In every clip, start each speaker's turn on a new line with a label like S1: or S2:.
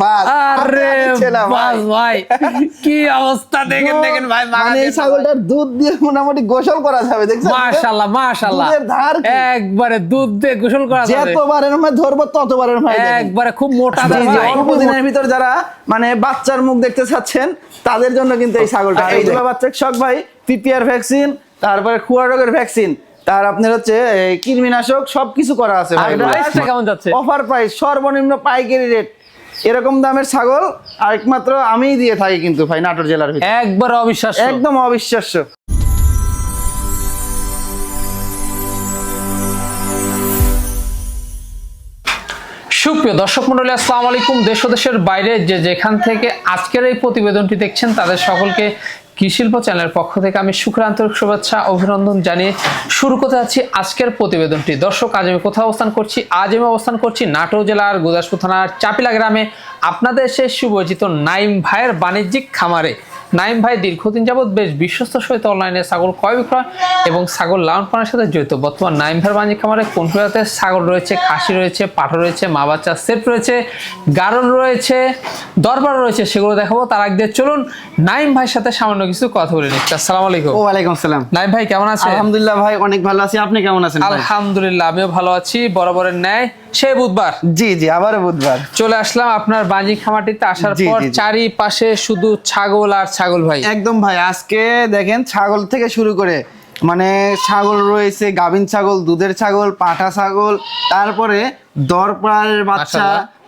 S1: বাস।
S2: আরে
S1: আর দিচ্ছে না ভাই।
S2: বাস ভাই। কি অবস্থা দেখেন দেখেন ভাই
S1: মানে এই ছাগলটার দুধ দিয়ে মোটামুটি গোসল করা যাবে দেখছেন?
S2: মাশাআল্লাহ মাশাআল্লাহ
S1: দুধের ধার কি?
S2: একবারে দুধ দিয়ে গোসল করা যাবে।
S1: যতবারের সময় ধরবো ততবারের সময়
S2: একবারে খুব মোটা
S1: জি,
S2: দাম
S1: জি,
S2: ভাই
S1: অল্প দিনের ভিতর যারা মানে বাচ্চার মুখ দেখতে চাচ্ছেন তাদের জন্য কিন্তু এই ছাগলটা।
S2: আর
S1: এই
S2: এই
S1: দুটো বাচ্চা শখ ভাই পিপিআর ভ্যাকসিন তারপরে খুয়া রোগের ভ্যাকসিন তার আপনার হচ্ছে কৃমিনাশক সবকিছু করা আছে অফার প্রাইস সর্বনিম্ন পাইকারি রেট এরকম দামের ছাগল আর একমাত্র আমিই দিয়ে থাকি কিন্তু ভাই নাটোর জেলার
S2: একবার অবিশ্বাস্য।
S1: একদম অবিশ্বাস্য।
S2: সুপ্রিয় দর্শক মন্ডলী আসসালামু আলাইকুম। দেশ ও দেশের বাইরে যে যেখান থেকে আজকের এই প্রতিবেদনটি দেখছেন তাদের সকলকে কৃষিল্প চ্যানেলের পক্ষ থেকে আমি সুক্রান্তরিক শুভেচ্ছা, অভিনন্দন জানিয়ে শুরু করতে যাচ্ছি আজকের প্রতিবেদনটি। দর্শক, আজ আমি কোথাও অবস্থান করছি? আজ আমি অবস্থান করছি নাটোর জেলার গুদাসপুর থানার চাপিলা গ্রামে। আপনাদের সে সুপরিচিত নাইম ভাইয়ের বাণিজ্যিক খামারে। নাইম ভাই দীর্ঘদিন যাবৎ বেশ বিশ্বস্ত সহিত অনলাইনে ছাগল ক্রয় বিক্রয় এবং ছাগল লালন পালনের সাথে জড়িত। বর্তমান নাইম ভাইয়ের বাণিজ্যিক খামারে কোন প্রজাতের ছাগল রয়েছে খাসি রয়েছে পাঠা রয়েছে মা বাচ্চা সেট রয়েছে গারল রয়েছে দরবার রয়েছে সেগুলো দেখাবো। তার আগে চলুন নাইম ভাইয়ের সাথে সামান্য কিছু কথা বলে নিচ্ছি আসসালামু আলাইকুম।
S1: ওয়ালাইকুম আসসালাম।
S2: নাইম ভাই কেমন আছে
S1: আলহামদুলিল্লাহ ভাই অনেক ভালো আছি। আপনি কেমন আছেন
S2: আলহামদুলিল্লাহ আমিও ভালো আছি। বরাবরের ন্যায়। সেই বুধবার।
S1: জি জি আবারও বুধবার।
S2: চলে আসলাম আপনার বাজি খামারটিতে। আসার পর। চারিপাশে শুধু ছাগল আর ছাগল ভাই।
S1: একদম ভাই আজকে দেখেন ছাগল থেকে শুরু করে মানে ছাগল রয়েছে গাভিন ছাগল দুধের ছাগল পাঠা ছাগল তারপরে দরপাড়ের বাচ্চা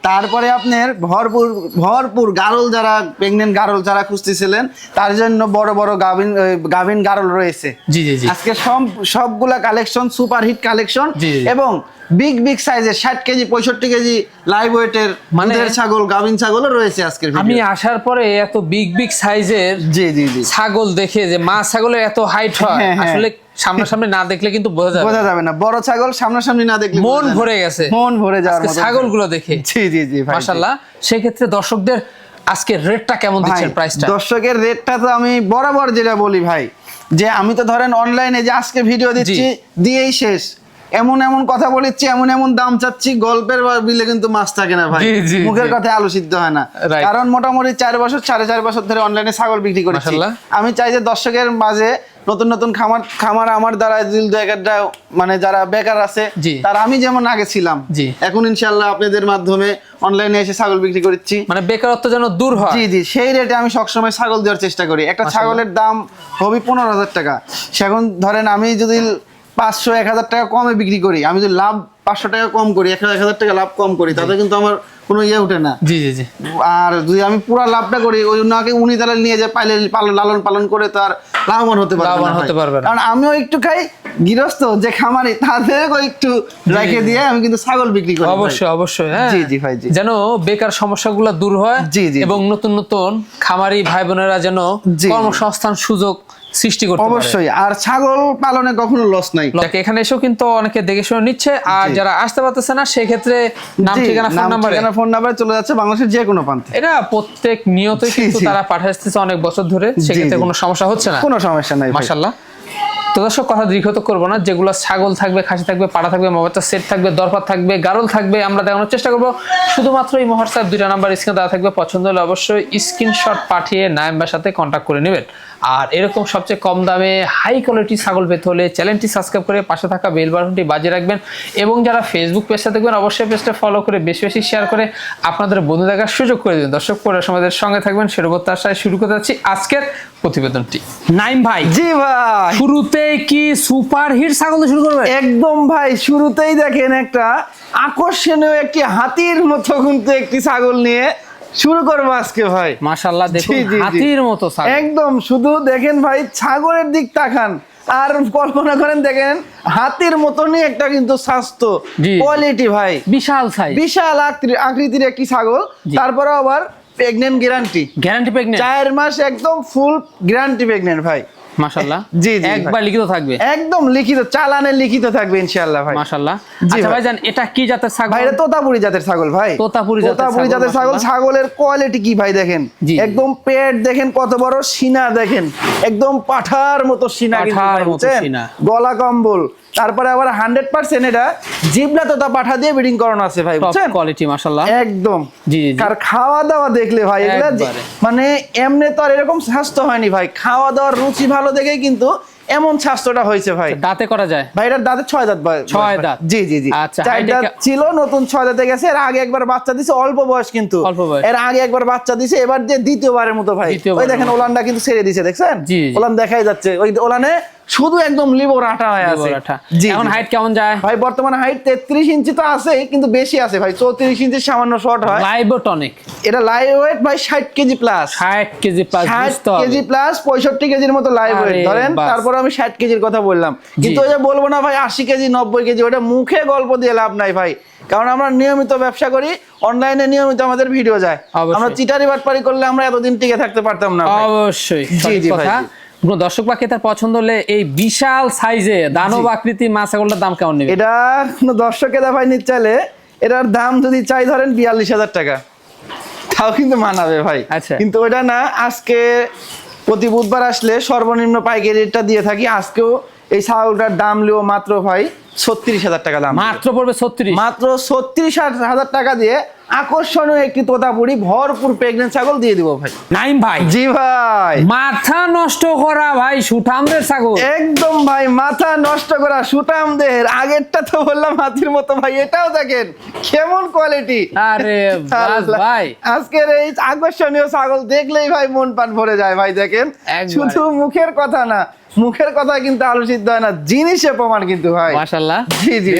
S1: তারপরে আপনার ভরপুর ভরপুর গারল যারা প্রেগনেন্ট গারল যারা খুঁজতেছিলেন তার জন্য বড় বড় গাভিন গাভিন গারল রয়েছে।
S2: জি জি
S1: আজকে সব সবগুলা কালেকশন সুপার হিট কালেকশন। এবং বিগ বিগ সাইজের ষাট কেজি পঁয়ষট্টি কেজি লাইভ ওয়েটের
S2: মানে-
S1: দুধের ছাগল গাভিন ছাগলও রয়েছে আজকের
S2: আমি আসার পরে এত বিগ বিগ সাইজের
S1: জি জি জি।
S2: ছাগল দেখে যে মা ছাগলের এত হাইট হয়
S1: হ্যাঁ, হ্যাঁ।
S2: আসলে সামনাসামনি না দেখলে কিন্তু বোঝা যাবে
S1: বোঝা
S2: না।
S1: যাবে না। বড় ছাগল সামনাসামনি না দেখলে
S2: মন। ভরে গেছে।
S1: মন ভরে যাওয়ার মতো
S2: ছাগলগুলো দেখে।
S1: জি জি জি
S2: মাশাআল্লাহ। সেই ক্ষেত্রে দর্শকদের আজকে রেটটা কেমন দিচ্ছেন প্রাইসটা
S1: দর্শকের রেটটা তো আমি বরাবর যেটা বলি ভাই যে আমি তো ধরেন অনলাইনে যে আজকে ভিডিও দিচ্ছি দিয়েই শেষ। এমন এমন কথা বলেছি এমন এমন দাম চাচ্ছি গল্পের বিলে কিন্তু মাছ থাকে না ভাই। মুখের কথা আলু সিদ্ধ হয় না। কারণ মোটামুটি চার বছর সাড়ে চার বছর ধরে অনলাইনে ছাগল বিক্রি করেছি। আমি চাই যে দর্শকের মাঝে নতুন নতুন খামার খামার আমার দ্বারা দিল জায়গাটা মানে যারা বেকার আছে। তারা আমি যেমন আগে ছিলাম। এখন ইনশাল্লাহ আপনাদের মাধ্যমে অনলাইনে এসে ছাগল বিক্রি করছি।
S2: মানে বেকারত্ব যেন দূর হয়।
S1: জি জি সেই রেটে আমি সবসময় ছাগল দেওয়ার চেষ্টা করি। একটা ছাগলের দাম হবে পনেরো হাজার টাকা। সেখন ধরেন আমি যদি পাঁচশো এক হাজার টাকা কমে বিক্রি করি। আমি যদি লাভ পাঁচশো টাকা কম করি এক হাজার টাকা লাভ কম করি তাতে কিন্তু আমার কোনো ইয়ে ওঠে না।
S2: জি জি জি।
S1: আর যদি আমি পুরো লাভটা করি ওই ওনাকে উনি তাহলে নিয়ে যায় পাইলে লালন পালন করে তার লাভবান হতে পারবে
S2: লাভবান হতে পারবে
S1: কারণ আমিও একটু খাই গৃহস্থ যে খামারি তাদেরও একটু রেখে দিয়ে আমি কিন্তু ছাগল বিক্রি করি
S2: অবশ্যই অবশ্যই হ্যাঁ।
S1: জি, জি ভাই, জি।
S2: যেন বেকার সমস্যাগুলো দূর হয়
S1: জি, জি,
S2: এবং নতুন নতুন খামারি ভাই বোনেরা যেন। কর্মসংস্থান সুযোগ সৃষ্টি করতে পারে।
S1: অবশ্যই আর ছাগল পালনে কখনো লস নাই।
S2: এখানে এসেও কিন্তু অনেকে দেখে শুনে নিচ্ছে আর যারা আসতে পারতেছে না সেই ক্ষেত্রে নাম ঠিকানা ফোন
S1: নাম,
S2: নাম্বারে
S1: ঠিকানা, ফোন নাম্বারে চলে যাচ্ছে বাংলাদেশের যে কোনো প্রান্তে।
S2: এটা প্রত্যেক নিয়তই কিন্তু তারা পাঠিয়ে আসতেছে অনেক বছর ধরে সেক্ষেত্রে। কোনো সমস্যা হচ্ছে না।
S1: কোনো সমস্যা নাই ভাই।
S2: মাশাল্লাহ তো দর্শক কথা দীর্ঘত করব না যেগুলো ছাগল থাকবে খাসি থাকবে পাড়া থাকবে মোবাইলটা সেট থাকবে দরপাত থাকবে গারল থাকবে আমরা দেখানোর চেষ্টা করব। শুধুমাত্র এই হোয়াটসঅ্যাপ দুইটা নাম্বার স্ক্রিনে দেওয়া থাকবে পছন্দ হলে অবশ্যই স্ক্রিনশট পাঠিয়ে নাইম্বার সাথে কন্ট্যাক্ট করে নেবেন। আর এরকম সবচেয়ে কম দামে হাই কোয়ালিটি ছাগল পেতে হলে চ্যানেলটি সাবস্ক্রাইব করে পাশে থাকা বেল বাটনটি বাজিয়ে রাখবেন এবং যারা ফেসবুক পেজটা দেখবেন অবশ্যই পেজটা ফলো করে বেশি বেশি শেয়ার করে আপনাদের বন্ধু দেখার সুযোগ করে দিন। দর্শক পরে সমাজের সঙ্গে থাকবেন সেরকম আশায় শুরু করতে যাচ্ছি আজকের প্রতিবেদনটি। নাইম ভাই
S1: জি ভাই।
S2: শুরুতেই কি সুপার হিট ছাগল শুরু করবে
S1: একদম ভাই শুরুতেই দেখেন একটা আকর্ষণীয় একটি হাতির মতো কিন্তু একটি ছাগল নিয়ে শুরু করব আজকে ভাই।
S2: মাশাল্লাহ দেখুন। হাতির মতো
S1: একদম শুধু দেখেন ভাই ছাগলের দিক তাকান। আর কল্পনা করেন দেখেন হাতির মতনই একটা কিন্তু স্বাস্থ্য কোয়ালিটি ভাই।
S2: বিশাল সাইজ
S1: বিশাল আকৃ- আকৃতির একটি ছাগল। তারপরে আবার প্রেগনেন্ট গ্যারান্টি
S2: গ্যারান্টি প্রেগনেন্ট
S1: চার মাস একদম ফুল গ্যারান্টি প্রেগনেন্ট ভাই।
S2: মাশাল্লাহ
S1: জি, জি,
S2: একবার লিখিত থাকবে।
S1: একদম লিখিত চালানে লিখিত থাকবে ইনশাআল্লাহ ভাই।
S2: মাশাল্লাহ
S1: জি
S2: আচ্ছা। ভাইজান এটা কি জাতের ছাগল?
S1: ভাই এটা তোতাপুরি জাতের ছাগল ভাই।
S2: তোতাপুরি জাতের
S1: তোতাপুরি জাতের ছাগল ছাগলের কোয়ালিটি কি ভাই দেখেন। একদম পেট দেখেন কত বড় সিনা দেখেন। একদম পাঠার মতো সিনা কিন্তু
S2: পাঁঠার মতো সিনা।
S1: গলা কম্বল। তারপরে আবার হান্ড্রেড পার্সেন্ট এটা জিবলা তোতা পাঠা দিয়ে ব্রিডিং করানো আছে ভাই বুঝছেন?
S2: কোয়ালিটি মাশাল্লাহ
S1: একদম।
S2: জি, জি, জি।
S1: আর খাওয়া দাওয়া দেখলে ভাই এগুলা মানে এমনি তো আর এরকম স্বাস্থ্য হয়নি ভাই। খাওয়া দাওয়ার রুচি ভালো দেখেই কিন্তু এমন স্বাস্থ্যটা হয়েছে ভাই
S2: দাঁতে করা যায়
S1: ভাই এটার দাঁতে ছয় দাঁত ভাই
S2: ছয় দাঁত।
S1: জি জি জি
S2: আচ্ছা,
S1: চার দাঁত ছিল নতুন ছয় দাঁতে গেছে এর আগে একবার বাচ্চা দিছে অল্প বয়স কিন্তু
S2: অল্প বয়স।
S1: এর আগে একবার বাচ্চা দিছে এবার যে দ্বিতীয়বারের মতো ভাই ওই দেখেন। ওলানটা কিন্তু ছেড়ে দিছে দেখছেন। ওলান দেখাই যাচ্ছে ওই ওলানে শুধু একদম লিবর আটা হয়ে আছে।
S2: এখন হাইট কেমন যায়?
S1: ভাই বর্তমানে হাইট তেত্রিশ ইঞ্চি তো আছে কিন্তু বেশি আছে ভাই চৌত্রিশ ইঞ্চি সামান্য শর্ট হয়।
S2: লাইবোটনিক
S1: এটা লাইভ ওয়েট ভাই ষাট কেজি প্লাস
S2: ষাট কেজি প্লাস
S1: ষাট
S2: বুঝতে হবে।
S1: কেজি প্লাস পঁয়ষট্টি কেজির মতো লাইভ ওয়েট ধরেন। তারপরে আমি ষাট কেজির কথা বললাম। কিন্তু ওই যে বলব না ভাই আশি কেজি নব্বই কেজি ওটা মুখে গল্প দিয়ে লাভ নাই ভাই। কারণ আমরা নিয়মিত ব্যবসা করি অনলাইনে নিয়মিত আমাদের ভিডিও যায়। আমরা চিটারি বাটপারি করলে আমরা এতদিন টিকে থাকতে পারতাম না
S2: অবশ্যই
S1: জি, জি ভাই।
S2: কোনো দর্শক বা ক্রেতার পছন্দ হলে এই বিশাল সাইজে দানব আকৃতি মাছ ছাগলটার দাম কেমন নেবে
S1: এটা কোনো দর্শক এদা ভাই নিতে চাইলে এটার দাম যদি চাই ধরেন বিয়াল্লিশ হাজার টাকা। তাও কিন্তু মানাবে ভাই।
S2: আচ্ছা।
S1: কিন্তু ওটা না আজকে প্রতি বুধবার আসলে সর্বনিম্ন পাইকারি রেটটা দিয়ে থাকি। আজকেও এই ছাগলটার দাম লিও মাত্র ভাই ছত্রিশ হাজার টাকা দাম।
S2: মাত্র পড়বে ছত্রিশ।
S1: মাত্র ছত্রিশ হাজার টাকা দিয়ে আকর্ষণীয় একটি তোতাপুরি ভরপুর প্রেগনেন্ট ছাগল দিয়ে দিব ভাই।
S2: নাইম ভাই।
S1: জি ভাই।
S2: মাথা নষ্ট করা ভাই সুঠামদের ছাগল।
S1: একদম ভাই মাথা নষ্ট করা সুটাম দেহের আগেরটা তো বললাম হাতির মতো ভাই এটাও দেখেন কেমন কোয়ালিটি
S2: আরে ভাই।
S1: আজকের এই আকর্ষণীয় ছাগল দেখলেই ভাই মন প্রাণ ভরে যায় ভাই দেখেন। শুধু মুখের কথা না মুখের কথা কিন্তু আলোচিত হয় না জিনিসে প্রমাণ কিন্তু ভাই।
S2: মাশাল্লাহ
S1: জি, জি।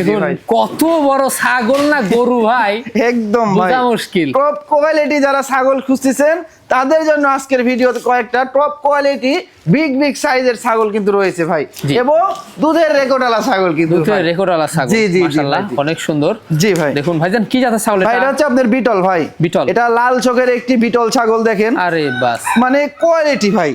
S2: কত বড় ছাগল না গরু ভাই।
S1: একদম
S2: বোঝা মুশকিল।
S1: টপ কোয়ালিটি যারা ছাগল খুঁজতেছেন তাদের জন্য আজকের ভিডিওতে কয়েকটা টপ কোয়ালিটি বিগ বিগ সাইজের ছাগল কিন্তু রয়েছে ভাই। এবং দুধের রেকর্ডালা ছাগল কিন্তু
S2: দুধের
S1: ভাই।
S2: রেকর্ড আলা ছাগল
S1: জি, জি,
S2: মাশাআল্লাহ, অনেক সুন্দর।
S1: জি ভাই।
S2: দেখুন ভাইজান কি জাতের ছাগল
S1: ভাই এটা?
S2: এটা
S1: হচ্ছে আপনার বিটল ভাই।
S2: বিটল।
S1: এটা লাল চোখের একটি বিটল ছাগল দেখেন।
S2: আরে বাস।
S1: মানে কোয়ালিটি ভাই।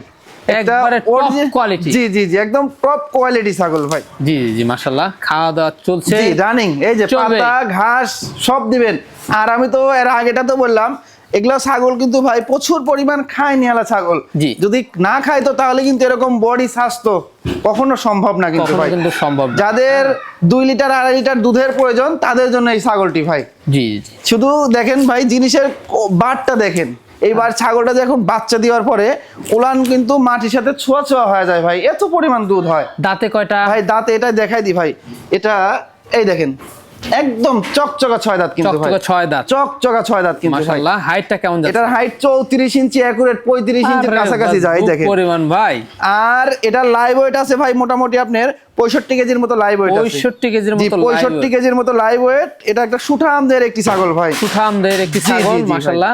S2: একবারে top
S1: origi- জি জি জি একদম টপ কোয়ালিটি ছাগল ভাই।
S2: জি জি জি মাশাআল্লাহ। খাওয়া দাওয়া চলছে।
S1: জি রানিং এই যে পাতা ঘাস সব দিবেন। আর আমি তো এর আগেটা তো বললাম এগুলো ছাগল কিন্তু ভাই প্রচুর পরিমাণ খায় নিয়ালা ছাগল। যদি না খায় তো তাহলে কিন্তু এরকম বডি স্বাস্থ্য কখনো সম্ভব না কিন্তু ভাই।
S2: কিন্তু সম্ভব
S1: যাদের দুই লিটার আড়াই লিটার দুধের প্রয়োজন তাদের জন্য এই ছাগলটি ভাই।
S2: জি
S1: শুধু দেখেন ভাই জিনিসের বারটা দেখেন। এইবার ছাগলটা যখন বাচ্চা দেওয়ার পরে উলান কিন্তু মাটির সাথে ছোঁয়া ছোঁয়া হয়ে যায় ভাই। এত পরিমাণ দুধ হয়।
S2: দাঁতে কয়টা?
S1: ভাই দাঁতে এটা দেখাই দি ভাই। এটা এই দেখেন একদম চকচকা ছয় দাঁত কিন্তু ভাই।
S2: চকচকে ছয় দাঁত।
S1: চকচকা ছয় দাঁত কিন্তু
S2: মাশাআল্লাহ হাইটটা কেমন যাচ্ছে?
S1: এটার হাইট চৌত্রিশ ইঞ্চি অ্যাকুরেট পঁয়ত্রিশ ইঞ্চির
S2: আরে
S1: কাছাকাছি যায় দেখেন।
S2: পরিমাণ ভাই।
S1: আর এটা লাইভ ওয়েট আছে ভাই মোটামুটি আপনার পঁয়ষট্টি কেজির মতো লাইভ ওয়েট
S2: পঁয়ষট্টি কেজির মতো live
S1: পঁয়ষট্টি
S2: weight।
S1: কেজির মতো লাইভ ওয়েট এটা একটা সুঠামদের একটি ছাগল ভাই।
S2: সুঠামদের একটি ছাগল। মাশাআল্লাহ।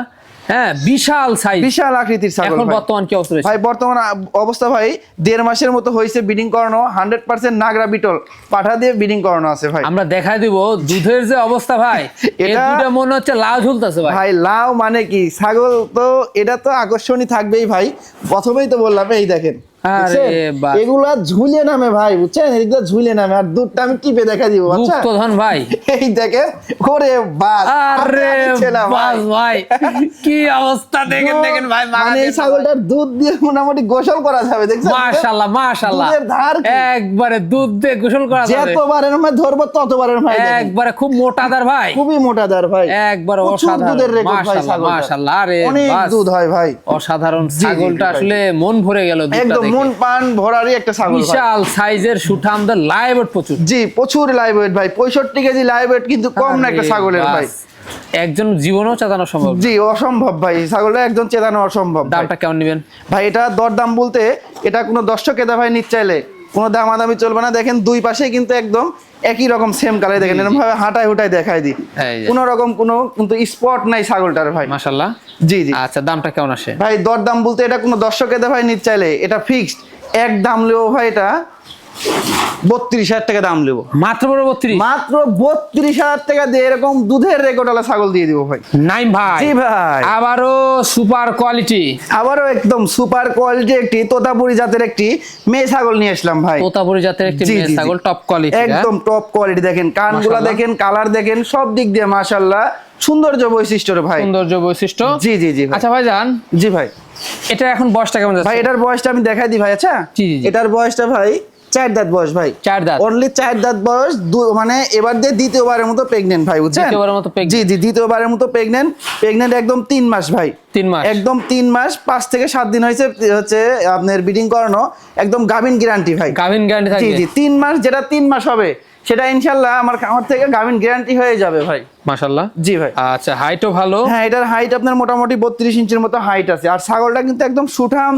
S2: হ্যাঁ বিশাল সাইজ
S1: বিশাল আকৃতির ছাগল
S2: এখন বর্তমান কি অবস্থা
S1: ভাই বর্তমান অবস্থা ভাই দেড় মাসের মতো হয়েছে ব্রিডিং করানো হান্ড্রেড পার্সেন্ট নাগরা বিটল। পাঠা দিয়ে ব্রিডিং করানো আছে ভাই।
S2: আমরা দেখাই দিব দুধের যে অবস্থা ভাই এটা মনে হচ্ছে লাউ ঝুলতেছে ভাই।
S1: ভাই লাউ মানে কি? ছাগল তো এটা তো আকর্ষণী থাকবেই ভাই। প্রথমেই তো বললাম এই দেখেন। এগুলা ঝুলে নামে ভাই বুঝছেন? এগুলা ঝুলে নামে আর দুধটা আমি টিপে দেখা দিব আচ্ছা?
S2: ভাই।
S1: এই দেখেন ওরে বাস
S2: আরে। বাস ভাই। কি অবস্থা? দেখেন দেখেন ভাই
S1: মানে এই ছাগলটার দুধ দিয়ে মোটামুটি গোসল করা যাবে দেখছেন?
S2: মাশাআল্লাহ মাশাআল্লাহ
S1: দুধের ধার
S2: একবারে দুধ দিয়ে গোসল করা যাবে।
S1: যতবারের মধ্যে ধরবো ততবারের ভাই।
S2: একবারে খুব মোটাদার ভাই।
S1: খুবই মোটাদার ভাই।
S2: একবারে অসাধারণ।
S1: দুধের রেকর্ড ভাই
S2: মাশাআল্লাহ আরে
S1: অনেক দুধ হয় ভাই।
S2: অসাধারণ ছাগলটা আসলে মন ভরে গেল
S1: একদম
S2: দেখে।
S1: মন পান ভরারই একটা ছাগল
S2: বিশাল সাইজের সুঠামদের লাইভ প্রচুর।
S1: জি প্রচুর লাইভ ওয়েট ভাই। পঁয়ষট্টি কেজি লাইভ ওয়েট কিন্তু কম না একটা ছাগলের ভাই।
S2: একজন জীবনও চেতানো সম্ভব
S1: জি অসম্ভব ভাই। ছাগলটা একজন চেতানো অসম্ভব।
S2: দামটা কেমন নেবেন?
S1: ভাই এটা দরদাম বলতে এটা কোনো দর্শক কেদা ভাই নিচ্ছে চাইলে কোনো দামাদামি চলবে না। দেখেন দুই পাশে কিন্তু একদম একই রকম সেম কালার দেখেন এরকম ভাবে হাঁটাই হুটাই দেখাই দিই। কোন রকম কোনো কিন্তু স্পট নাই ছাগলটার ভাই।
S2: মাশাআল্লাহ।
S1: জি জি।
S2: আচ্ছা দামটা কেমন আসে?
S1: ভাই দর দাম বলতে এটা কোনো দর্শকের ভাই নিতে চাইলে এটা ফিক্সড এক দাম লেও ভাই এটা বত্রিশ হাজার টাকা দাম নেব।
S2: মাত্র বড় বত্রিশ?
S1: মাত্র বত্রিশ হাজার টাকা দিয়ে এরকম দুধের রেকর্ডওয়ালা ছাগল দিয়ে দিব ভাই।
S2: নাইম ভাই।
S1: জি ভাই।
S2: আবারও সুপার কোয়ালিটি।
S1: আবারও একদম সুপার কোয়ালিটি একটি তোতাপুরি জাতের একটি মেয়ে ছাগল নিয়ে আসলাম ভাই।
S2: তোতাপুরি জাতের একটি মেয়ে। ছাগল টপ কোয়ালিটি
S1: একদম টপ কোয়ালিটি দেখেন কানগুলা দেখেন কালার দেখেন সব দিক দিয়ে মাশাল্লাহ সৌন্দর্য বৈশিষ্ট্য রে ভাই।
S2: সৌন্দর্য বৈশিষ্ট্য।
S1: জি জি জি
S2: আচ্ছা ভাই যান
S1: জি ভাই।
S2: এটা এখন বয়সটা কেমন
S1: ভাই এটার বয়সটা আমি দেখাই দিই ভাই আচ্ছা?
S2: জি, জি।
S1: এটার বয়সটা ভাই চার দাঁত বয়স ভাই।
S2: চার দাঁত।
S1: অনলি চার দাঁত বয়স মানে এবার দিয়ে দ্বিতীয়বারের মতো প্রেগনেন্ট ভাই বুঝছেন?
S2: দ্বিতীয়বারের মতো
S1: জি জি দ্বিতীয়বারের মতো প্রেগনেন্ট প্রেগনেন্ট একদম তিন মাস ভাই।
S2: তিন মাস।
S1: একদম তিন মাস পাঁচ থেকে সাত দিন হয়েছে হচ্ছে আপনার বিডিং করানো একদম গাভিন গ্যারান্টি ভাই।
S2: গাভিন গ্যারান্টি
S1: জি জি তিন মাস যেটা তিন মাস হবে সেটা ইনশাল্লাহ আমার আমার থেকে গাভিন গ্যারান্টি হয়ে যাবে ভাই।
S2: মাশাআল্লাহ।
S1: জি ভাই।
S2: আচ্ছা হাইটও ভালো।
S1: হ্যাঁ এটার হাইট আপনার মোটামুটি বত্রিশ ইঞ্চির মতো হাইট আছে। আর ছাগলটা কিন্তু একদম সুঠাম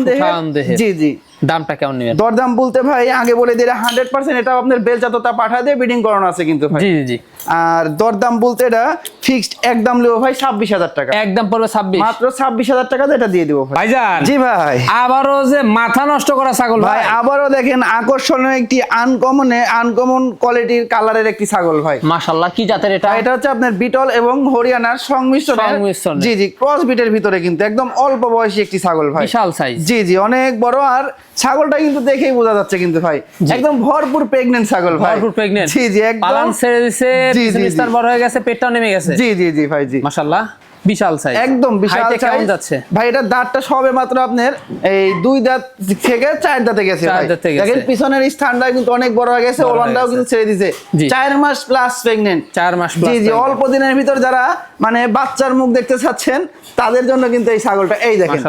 S1: দেহে জি জি।
S2: দামটা কেমন নেবেন?
S1: দরদাম বলতে ভাই আগে বলে দিয়ে হান্ড্রেড পার্সেন্ট এটা আপনার বেলচাততা পাঠা দিয়ে বিডিং করানো আছে কিন্তু ভাই।
S2: জি জি
S1: আর দরদাম বলতে এটা ফিক্সড একদম নেব ভাই ছাব্বিশ হাজার টাকা।
S2: একদম পড়বে ছাব্বিশ।
S1: মাত্র ছাব্বিশ হাজার টাকা এটা দিয়ে দিব ভাই। জি ভাই।
S2: আবারও যে মাথা নষ্ট করা ছাগল
S1: ভাই আবারও দেখেন আকর্ষণীয় একটি আনকমনে আনকমন কোয়ালিটির কালারের একটি ছাগল ভাই।
S2: মাশাআল্লাহ কি জাতের এটা?
S1: এটা হচ্ছে আপনার বিটল এবং হরিয়ানার সংমিশ্রণ
S2: সংমিশ্রণে।
S1: জি জি ক্রস বিটের ভিতরে কিন্তু একদম অল্প বয়সী একটি ছাগল ভাই।
S2: বিশাল সাইজ
S1: জি জি অনেক বড় আর ছাগলটা কিন্তু দেখেই বোঝা যাচ্ছে কিন্তু ভাই। একদম ভরপুর প্রেগনেন্ট ছাগল ভাই।
S2: ভরপুর প্রেগনেন্ট
S1: জি জি একদম।
S2: পালান ছেড়ে দিছে
S1: জি, জি,
S2: বড় হয়ে গেছে পেটটাও নেমে গেছে।
S1: জি জি জি ভাই জি।
S2: মাশাআল্লাহ। বিশাল সাইজ
S1: একদম বিশাল size।
S2: যাচ্ছে?
S1: ভাই এটা দাঁতটা সবে মাত্র আপনার এই দুই দাঁত থেকে চার দাঁতে গেছে
S2: চার
S1: ভাই। দেখেন পিছনের স্থানটা কিন্তু অনেক বড় হয়ে গেছে ওলানটাও কিন্তু ছেড়ে দিছে। চার মাস প্লাস প্রেগনেন্ট
S2: চার মাস
S1: জি জি অল্প দিনের ভিতর যারা মানে বাচ্চার মুখ দেখতে চাচ্ছেন তাদের জন্য কিন্তু এই ছাগলটা এই দেখেন।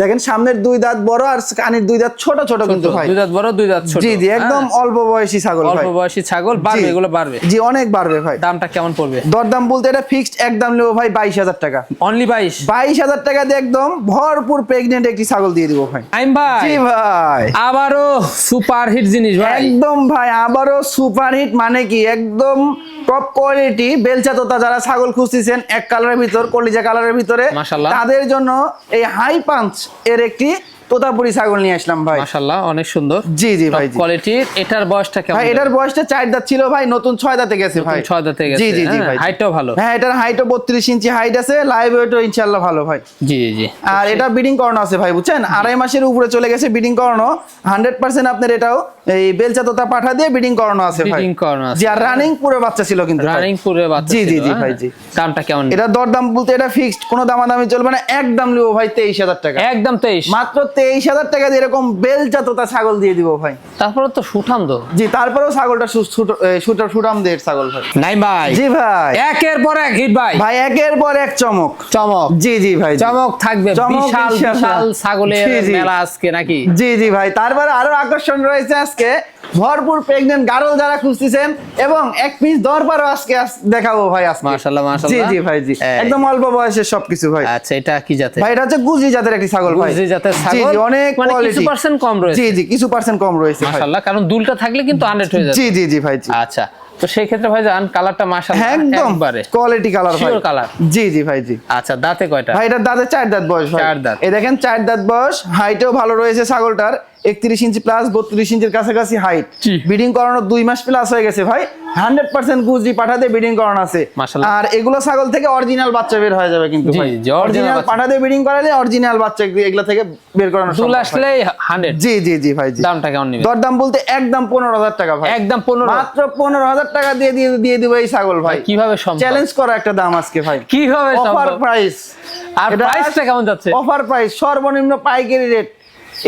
S1: দেখেন সামনের দুই দাঁত বড় আর কানের দুই দাঁত ছোট ছোট কিন্তু ভাই।
S2: দুই দাঁত বড় দুই দাঁত ছোট।
S1: জি জি একদম
S2: হ্যাঁ?
S1: অল্প বয়সী ছাগল
S2: অল্প বয়সী ছাগল বাড়বে এগুলো বাড়বে।
S1: জি অনেক বাড়বে ভাই।
S2: দামটা কেমন পড়বে?
S1: দরদাম বলতে এটা ফিক্সড একদম নেব ভাই বাইশ হাজার টাকা।
S2: অনলি বাইশ।
S1: বাইশ হাজার টাকা দিয়ে একদম ভরপুর প্রেগনেন্ট একটি ছাগল দিয়ে দিব ভাই।
S2: আইম ভাই।
S1: জি ভাই।
S2: আবারও সুপার হিট জিনিস ভাই।
S1: একদম ভাই আবারও সুপারহিট মানে কি? একদম টপ কোয়ালিটি বেলচা তোতা যারা ছাগল খুঁজতেছেন এক কালারের ভিতর কলিজা কালারের ভিতরে। তাদের জন্য এই হাই পাঞ্চ এর একটি তোতাপুরি ছাগল নিয়ে আসলাম ভাই।
S2: মাশাআল্লাহ অনেক সুন্দর।
S1: জি জি ভাই।
S2: কোয়ালিটির এটার বয়সটা কেমন
S1: ভাই এটার বয়সটা চার দাঁত ছিল ভাই নতুন ছয় দাঁতে গেছে ভাই।
S2: ছয় দাঁতে গেছে।
S1: জি জি জি ভাই
S2: হাইটটাও ভালো।
S1: হ্যাঁ এটার হাইটও বত্রিশ ইঞ্চি হাইট আছে লাইভ ওয়েটও ইনশাল্লাহ ভালো ভাই।
S2: জি জি জি।
S1: আর এটা বিডিং করানো আছে ভাই বুঝছেন? আড়াই মাসের উপরে চলে গেছে বিডিং করানো। হান্ড্রেড পার্সেন্ট আপনার এটাও এই বেলচা তোতা পাঠা দিয়ে বিডিং করানো আছে ভাই।
S2: Breeding করানো আছে।
S1: জি আর রানিং পুরো বাচ্চা ছিল কিন্তু
S2: রানিং পুরে বাচ্চা
S1: জি, জি, জি,
S2: হ্যাঁ?
S1: ভাই, জি।
S2: দামটা কেমন
S1: এটা দরদাম বলতে এটা ফিক্সড কোনো দামাদামি চলবে না একদম লিবো ভাই তেইশ হাজার টাকা।
S2: একদম তেইশ।
S1: মাত্র তেইশ হাজার টাকা দিয়ে এরকম বেলচা তোতা ছাগল দিয়ে দিব ভাই।
S2: তারপরে তো সুঠাম তো।
S1: জি তারপরেও ছাগলটা দের ছাগল ভাই।
S2: নাই ভাই।
S1: জি ভাই।
S2: একের পর এক হিট ভাই।
S1: ভাই একের পর এক চমক।
S2: চমক।
S1: জি জি ভাই
S2: চমক থাকবে। বিশাল বিশাল ছাগলের। মেলা আজকে নাকি?
S1: জি জি ভাই তারপরে আরও আকর্ষণ রয়েছে আজকে। ভরপুর প্রেগনেন্ট গারল যারা খুঁজতেছেন এবং এক পিস দরবারও আজকে দেখাবো ভাই আজকে।
S2: মাশাআল্লাহ,
S1: জি
S2: মাশাআল্লাহ।
S1: জি জি ভাই জি। একদম অল্প বয়সের সবকিছু ভাই।
S2: আচ্ছা এটা কি জাতে
S1: ভাই এটা হচ্ছে গুজরি জাতের একটি ছাগল ভাই।
S2: গুজরি জাতের
S1: জি
S2: ছাগল
S1: জি অনেক
S2: মানে কিছু পার্সেন্ট কম রয়েছে।
S1: জি জি কিছু পার্সেন্ট কম রয়েছে
S2: মাশাআল্লাহ কারণ দুলটা থাকলে কিন্তু 100 হয়ে যাবে।
S1: জি জি জি ভাই জি।
S2: আচ্ছা। তো সেই ক্ষেত্রে ভাই জান কালারটা মাশাআল্লাহ
S1: একদম কোয়ালিটি কালার ভাই।
S2: colour।
S1: জি জি ভাই জি।
S2: আচ্ছা দাঁতে কয়টা?
S1: ভাই এটার দাঁতে চার দাঁত বয়স ভাই।
S2: চার দাঁত।
S1: এই দেখেন চার দাঁত বয়স হাইটেও ভালো রয়েছে ছাগলটার। একত্রিশ ইঞ্চি প্লাস বত্রিশ ইঞ্চির কাছাকাছি হাইট করানো দুই মাস প্লাস হয়ে গেছে ভাই। হান্ড্রেড পার্সেন্ট গুজরি পাঠাতে করানো আছে। আর এগুলো ছাগল থেকে অরিজিনাল বাচ্চা বের হয়ে যাবে কিন্তু ভাই। অরিজিনাল পাঠাতে বিডিং করালে অরিজিনাল বাচ্চা এগুলো থেকে বের করানো সম্ভব ভাই।
S2: আসলেই 100
S1: জি জি জি ভাই জি।
S2: দামটা কেমন নিবে
S1: দরদাম বলতে একদম পনেরো হাজার টাকা ভাই।
S2: একদম 15
S1: মাত্র পনেরো হাজার টাকা দিয়ে দিয়ে দিয়ে দিব এই ছাগল ভাই।
S2: কীভাবে সম্ভব?
S1: চ্যালেঞ্জ করা একটা দাম আজকে ভাই।
S2: কীভাবে
S1: অফার প্রাইস
S2: আর প্রাইসটা কেমন যাচ্ছে?
S1: অফার প্রাইস সর্বনিম্ন পাইকারি রেট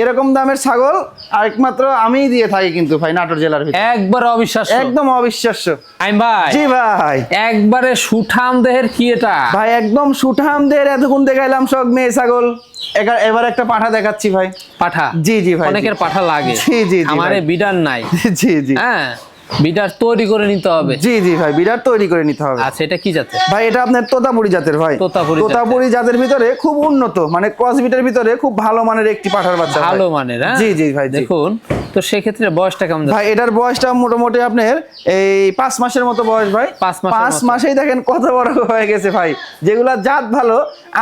S1: এরকম দামের ছাগল আর একমাত্র আমিই দিয়ে থাকি কিন্তু ভাই নাটোর জেলার ভিতরে।
S2: একবার অবিশ্বাস্য।
S1: একদম অবিশ্বাস্য।
S2: আইম ভাই।
S1: জি ভাই।
S2: একবারে সুঠাম দেহের কি এটা?
S1: ভাই একদম সুঠামদের এতক্ষণ দেখাইলাম সব মেয়ে ছাগল। এবার একটা পাঠা দেখাচ্ছি ভাই।
S2: পাঠা?
S1: জি জি ভাই
S2: অনেকের পাঠা লাগে।
S1: জি, জি,
S2: আমারে। বিডার নাই।
S1: জি জি।
S2: হ্যাঁ? বিডার তৈরি করে নিতে হবে।
S1: জি জি ভাই বিরাট তৈরি করে নিতে হবে।
S2: আচ্ছা এটা কি জাতের?
S1: ভাই এটা আপনার তোতাপুরি জাতের ভাই।
S2: তোতাপুরি
S1: তোতাপুরি জাতের ভিতরে খুব উন্নত মানে ক্রস বিটের ভিতরে খুব ভালো মানের একটি পাঠার বাচ্চা
S2: ভালো মানের হ্যাঁ?
S1: জি জি ভাই
S2: দেখুন তো সেক্ষেত্রে বয়সটা কেমন
S1: ভাই এটার বয়সটা মোটামুটি আপনার এই পাঁচ মাসের মতো বয়স ভাই।
S2: পাঁচ
S1: পাঁচ মাসেই দেখেন কত বড় হয়ে গেছে ভাই। যেগুলা জাত ভালো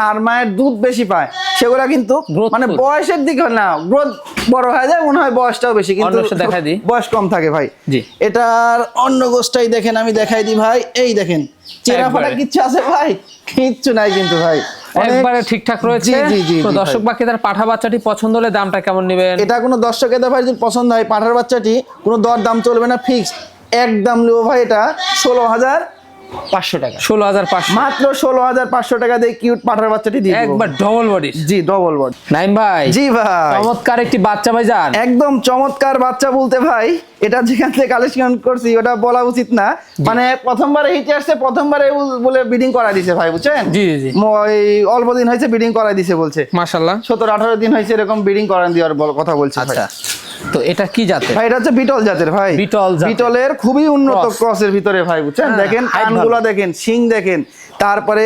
S1: আর মায়ের দুধ বেশি পায় সেগুলা কিন্তু মানে বয়সের দিকে না গ্রোথ বড় হয়ে যায় মনে হয় বয়সটাও বেশি কিন্তু
S2: দিই।
S1: বয়স কম থাকে ভাই।
S2: জি।
S1: এটার অন্য গোষ্ঠটাই দেখেন আমি দেখাই দিই ভাই। এই দেখেন চেরা ফাটা। কিচ্ছু আছে ভাই? কিচ্ছু নাই কিন্তু ভাই।
S2: একবারে ঠিকঠাক রয়েছে। তো দর্শক। বাকি তার পাঠা বাচ্চাটি পছন্দ হলে দামটা কেমন নেবেন?
S1: এটা কোনো দর্শকের ভাই যদি পছন্দ হয় পাঠার বাচ্চাটি কোনো দর দাম চলবে না ফিক্সড একদম নেব ভাই এটা ষোলো হাজার পাঁচশো টাকা।
S2: ষোলো হাজার পাঁচশো।
S1: মাত্র ষোলো হাজার পাঁচশো টাকা দিয়ে কিউট পাঠার বাচ্চাটি দিয়ে
S2: একবার ডবল বডি
S1: জি ডবল বড
S2: নাইম ভাই
S1: জি ভাই।
S2: চমৎকার একটি বাচ্চা ভাই যান
S1: একদম চমৎকার বাচ্চা বলতে ভাই এটা যেখান থেকে কালেকশন করছি ওটা বলা উচিত না। মানে প্রথমবারে হিটে আসছে প্রথমবারে বলে বিডিং করা দিছে ভাই বুঝছেন?
S2: জি, জি।
S1: অল্প দিন হয়েছে বিডিং করা দিছে বলছে।
S2: মাশাল্লাহ
S1: সতেরো আঠারো দিন হয়েছে এরকম বিডিং করান দেওয়ার কথা বলছে।
S2: আচ্ছা। তো এটা কি জাতের?
S1: ভাই এটা হচ্ছে বিটল জাতের ভাই।
S2: বিটল।
S1: বিটলের খুবই উন্নত। ক্রসের ভিতরে ভাই বুঝছেন?
S2: হ্যাঁ,
S1: দেখেন কানগুলা দেখেন শিং দেখেন তারপরে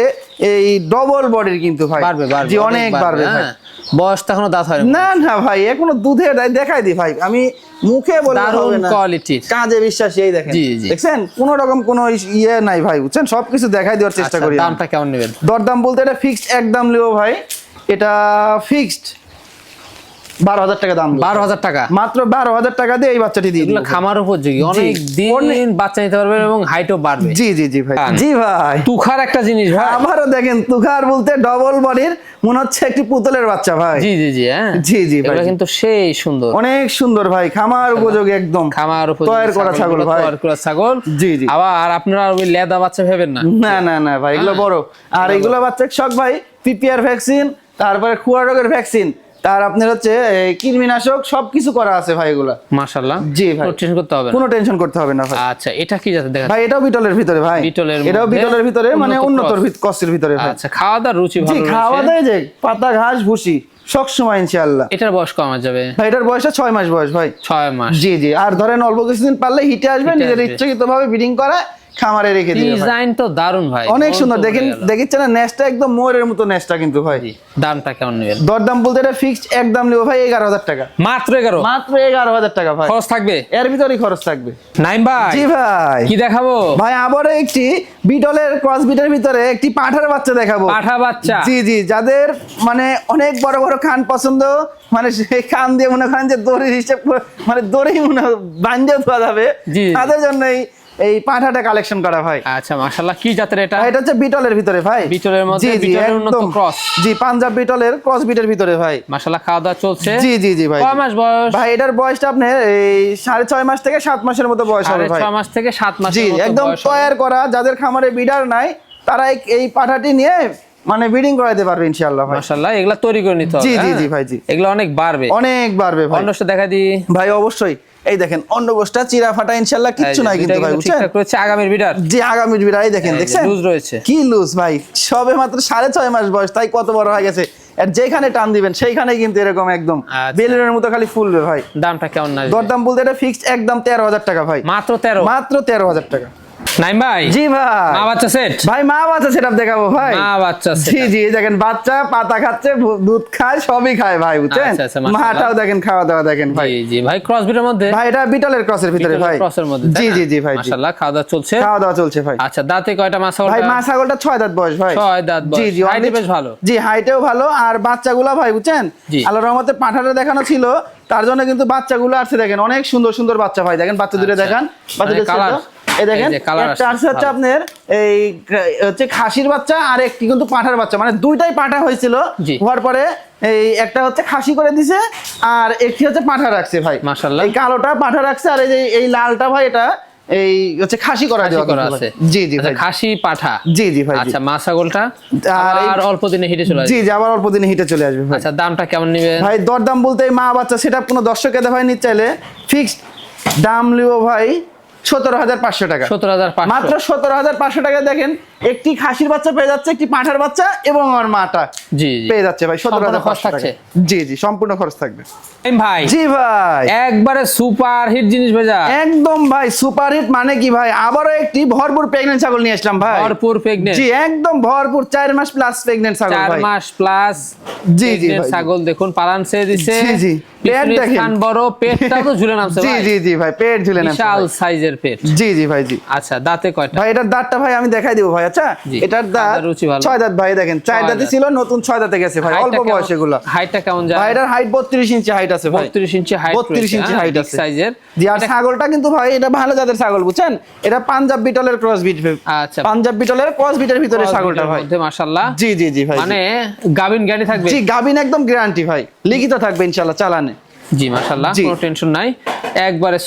S1: এই ডবল বডির কিন্তু ভাই।
S2: বাড়বে
S1: জি অনেক ভাই
S2: হ্যাঁ। বয়স তো এখনও দাঁত হয়
S1: না না ভাই এখনও দুধে দেখাই দি ভাই। আমি মুখে বলে হবে না।
S2: কোয়ালিটির
S1: কাজে বিশ্বাসী এই দেখেন।
S2: জি, জি।
S1: দেখছেন? কোন রকম কোনো ইয়ে নাই ভাই বুঝছেন? সবকিছু দেখাই দেওয়ার চেষ্টা করি আমি।
S2: দামটা কেমন নেবেন?
S1: দরদাম বলতে এটা ফিক্সড একদম লিও ভাই। এটা ফিক্সড বারো হাজার টাকা দাম
S2: বারো হাজার টাকা।
S1: মাত্র বারো হাজার টাকা দিয়ে এই বাচ্চাটি দিয়ে দিবো।
S2: খামার উপযোগী। অনেক দিন বাচ্চা নিতে পারবে এবং হাইটও বাড়বে।
S1: জি জি জি ভাই।
S2: হ্যাঁ।
S1: জি ভাই।
S2: তুখার একটা জিনিস ভাই।
S1: আবারও দেখেন তুখার বলতে ডবল বডির মনে হচ্ছে একটি পুতুলের বাচ্চা ভাই।
S2: জি জি জি হ্যাঁ।
S1: জি, জি, ভাই,
S2: কিন্তু সেই সুন্দর।
S1: অনেক সুন্দর ভাই খামার উপযোগী একদম।
S2: খামার উপযোগী
S1: তৈরি করা ছাগল। ভাই।
S2: তৈরি করা ছাগল।
S1: জি, জি।
S2: আবার আপনারা ওই লেদা বাচ্চা ভেবেন না।
S1: না না না ভাই এগুলো
S2: হ্যাঁ।
S1: বড়। আর এগুলো বাচ্চা শখ ভাই পিপিআর ভ্যাকসিন তারপরে খুয়া রোগের ভ্যাকসিন। তার আপনার হচ্ছে কৃমিনাশক সবকিছু করা আছে ভাই এগুলা।
S2: মাশাআল্লাহ।
S1: জি ভাই।
S2: টেনশন করতে হবে
S1: কোনো টেনশন করতে হবে না ভাই।
S2: আচ্ছা এটা কি যাতে দেখা
S1: ভাই এটাও বিটলের ভিতরে ভাই।
S2: বিটলের
S1: এটাও বিটলের ভিতরে মানে
S2: উন্নত।
S1: কষ্টের ভিতরে ভাই।
S2: আচ্ছা খাওয়া দাওয়ার রুচি
S1: জি
S2: ভালো
S1: খাওয়া
S2: রয়েছে
S1: দেয় যে পাতা ঘাস ভুসি সব সময় ইনশাআল্লাহ।
S2: এটার বয়স কমা যাবে?
S1: ভাই এটার বয়সটা ছয় মাস বয়স ভাই।
S2: ছয় মাস।
S1: জি জি আর ধরেন অল্প কিছুদিন পারলে হিটে আসবে নিজের। ইচ্ছাকৃত ভাবে ব্রিডিং করে খামারে রেখে দিবে ভাই।
S2: ডিজাইন তো দারুণ ভাই
S1: অনেক সুন্দর। দেখেন। দেখিচ্ছে না? নেস্টটা একদম মোয়ের মতো নেস্টটা কিন্তু ভাই।
S2: দামটা কেমন নেবেন?
S1: দরদাম বলতে এটা ফিক্সড একদম নেব ভাই এগারো হাজার টাকা।
S2: মাত্র এগারো?
S1: মাত্র এগারো হাজার টাকা ভাই।
S2: খরচ থাকবে?
S1: এর ভিতরেই খরচ থাকবে।
S2: নাইম ভাই
S1: জি ভাই।
S2: কি দেখাবো?
S1: ভাই আবারও একটি বিটলের ক্রস বিটের ভিতরে একটি পাঠার বাচ্চা দেখাবো।
S2: পাঠা বাচ্চা?
S1: জি জি যাদের মানে অনেক বড় বড় খান পছন্দ মানে সেই খান দিয়ে মনে করেন যে দড়ির হিসেব মানে দড়ি মনে বান্ধেও দেওয়া যাবে। তাদের জন্য এই পাঠাটা কালেকশন করা ভাই।
S2: আচ্ছা মাশাআল্লাহ কি জাতের এটা?
S1: এটা হচ্ছে বিটলের ভিতরে ভাই।
S2: বিটলের মধ্যে বিটলের উন্নত cross।
S1: জি পাঞ্জাব বিটলের ক্রস বিটের ভিতরে ভাই।
S2: মাশাআল্লাহ খাওয়া দাওয়া চলছে।
S1: জি জি জি ভাই।
S2: কয় মাস বয়স?
S1: ভাই এটার বয়সটা আপনার এই সাড়ে ছয় মাস থেকে সাত মাসের মতো বয়স হবে ভাই।
S2: ছয় মাস থেকে সাত মাস
S1: জি একদম তৈয়ার করা যাদের খামারে বিডার নাই তারা এই- এই পাঠাটি নিয়ে মানে ব্রিডিং করাইতে পারবে ইনশাআল্লাহ ভাই।
S2: মাশাআল্লাহ এগুলা তৈরি করে নিতে হবে
S1: জি, জি,
S2: হ্যাঁ?
S1: জি ভাই, জি।
S2: এগুলা অনেক বাড়বে।
S1: অনেক বাড়বে ভাই।
S2: অন্যটা দেখা দি
S1: ভাই অবশ্যই। এই দেখেন অন্য গোষ্ঠটা চিরা ফাটা ইনশাল্লাহ কিচ্ছু নাই কিন্তু ভাই বুঝছেন?
S2: রয়েছে আগামীর বিডার।
S1: জি আগামীর বিড়ার এই দেখেন দেখছেন?
S2: লুজ রয়েছে।
S1: কি লুজ ভাই সবে মাত্র সাড়ে ছয় মাস বয়স তাই কত বড় হয়ে গেছে। আর যেখানে টান দিবেন সেইখানে কিন্তু এরকম একদম
S2: আচ্ছা।
S1: বেলুনের মতো খালি ফুলবে ভাই।
S2: দামটা কেমন না
S1: দরদাম বলতে এটা ফিক্সড একদম তেরো হাজার টাকা ভাই।
S2: মাত্র তেরো।
S1: মাত্র তেরো হাজার টাকা।
S2: নাইম ভাই?
S1: জি ভাই।
S2: মা বাচ্চা সেট
S1: ভাই মা বাচ্চা সেটা দেখাবো ভাই।
S2: মা বাচ্চা সেট
S1: জি এই দেখেন বাচ্চা পাতা খাচ্ছে দুধ খায় সবই খায় ভাই বুঝছেন?
S2: আচ্ছা, আচ্ছা।
S1: মাটাও দেখেন খাওয়া দাওয়া দেখেন ভাই।
S2: জি জি ভাই ক্রস বিটের মধ্যে?
S1: ভাই এটা বিটলের ক্রসের ভিতরে ভাই।
S2: ক্রসের মধ্যে
S1: জি জি জি ভাই
S2: মাশাআল্লাহ খাওয়া দাওয়া চলছে।
S1: খাওয়া দাওয়া চলছে ভাই।
S2: আচ্ছা দাঁতে কয়টা মাছ
S1: ভাই মা ছাগলটা ছয় দাঁত বয়স ভাই।
S2: ছয় দাঁত বয়স।
S1: জি জি অনেক-
S2: বেশ ভালো।
S1: জি হাইটেও ভালো। আর বাচ্চাগুলা ভাই বুঝছেন?
S2: জি।
S1: আল্লাহ রহমতে পাঠাটা দেখানো ছিল। তার জন্য কিন্তু বাচ্চাগুলো আসছে দেখেন অনেক সুন্দর সুন্দর বাচ্চা ভাই। দেখেন বাচ্চা দুটো
S2: আচ্ছা।
S1: দেখান। বাচ্চা এই দেখেন একটা
S2: আসছে,
S1: হচ্ছে আপনার এই হচ্ছে খাসির বাচ্চা আর একটি কিন্তু পাঠার বাচ্চা। মানে দুইটাই পাঠা হয়েছিল হওয়ার পরে এই একটা হচ্ছে খাসি করে দিছে আর একটি হচ্ছে পাঠা রাখছে ভাই।
S2: মাশাআল্লাহ।
S1: এই কালোটা পাঠা রাখছে আর এই যে এই লালটা ভাই এটা এই হচ্ছে খাসি করা দেওয়া
S2: আছে।
S1: জি জি
S2: আচ্ছা,
S1: ভাই।
S2: খাসি পাঠা?
S1: জি জি ভাই
S2: আচ্ছা মা ছাগলটা
S1: আর
S2: অল্প দিনে হিটে চলে আসবে।
S1: জি জি আবার অল্প দিনে হিটে চলে আসবে
S2: আচ্ছা দামটা কেমন নেবেন?
S1: ভাই দরদাম বলতে এই মা বাচ্চা সেটা কোনো দর্শক ভাই নিতে চাইলে ফিক্সড দাম লিও ভাই সতেরো হাজার পাঁচশো টাকা।
S2: সতেরো হাজার
S1: মাত্র সতেরো হাজার পাঁচশো টাকা দেখেন একটি খাসির বাচ্চা পেয়ে যাচ্ছে একটি পাঁঠার বাচ্চা এবং আমার মাটা
S2: জি জি।
S1: পেয়ে যাচ্ছে ভাই সতেরো হাজার
S2: খরচ থাকছে?
S1: জি জি সম্পূর্ণ খরচ থাকবে।
S2: ভাই
S1: জি ভাই।
S2: একবারে সুপার হিট জিনিস ভেজা
S1: একদম ভাই সুপার হিট মানে কি ভাই? আবারও একটি ভরপুর প্রেগনেন্ট ছাগল নিয়ে আসলাম ভাই।
S2: ভরপুর প্রেগনেন্ট
S1: জি একদম ভরপুর চার মাস প্লাস প্রেগনেন্ট ছাগল
S2: চার মাস প্লাস
S1: জি, জি, ভাই,
S2: ছাগল দেখুন পালান সে দিছে।
S1: জি, জি। পেট দেখেন।
S2: বড় পেটটা তো ঝুলে নামছে
S1: জি
S2: ভাই।
S1: জি জি ভাই পেট ঝুলে না
S2: বিশাল সাইজের পেট।
S1: জি জি ভাই জি।
S2: আচ্ছা দাঁতে কয়টা?
S1: ভাই এটার দাঁতটা ভাই আমি দেখাই দিব ভাই। আচ্ছা? এটার দাঁত। ছয় দাঁত ভাই দেখেন চার দাঁতে। ছিল নতুন ছয় দাঁতে গেছে ভাই অল্প বয়স এগুলো।
S2: হাইটটা কেমন যায়
S1: ভাই এটার হাইট বত্রিশ ইঞ্চি হাইট আছে ভাই।
S2: 32 ইঞ্চি হাইট
S1: 32 ইঞ্চি height আছে।
S2: সাইজের
S1: জি আর ছাগলটা কিন্তু ভাই এটা ভালো জাতের ছাগল বুঝছেন? এটা পাঞ্জাব বিটলের ক্রস বিট
S2: আচ্ছা।
S1: পাঞ্জাব বিটলের ক্রস বিটের ভিতরে ছাগলটা ভাই।
S2: মাশাআল্লাহ।
S1: জি জি জি ভাই
S2: মানে গাবিন গাড়ি থাকবে?
S1: জি গাবিন একদম গ্যারান্টি ভাই। লিখিত থাকবে ইনশাআল্লাহ চালানে।
S2: জি মাশাআল্লাহ কোনো টেনশন নাই। একবারে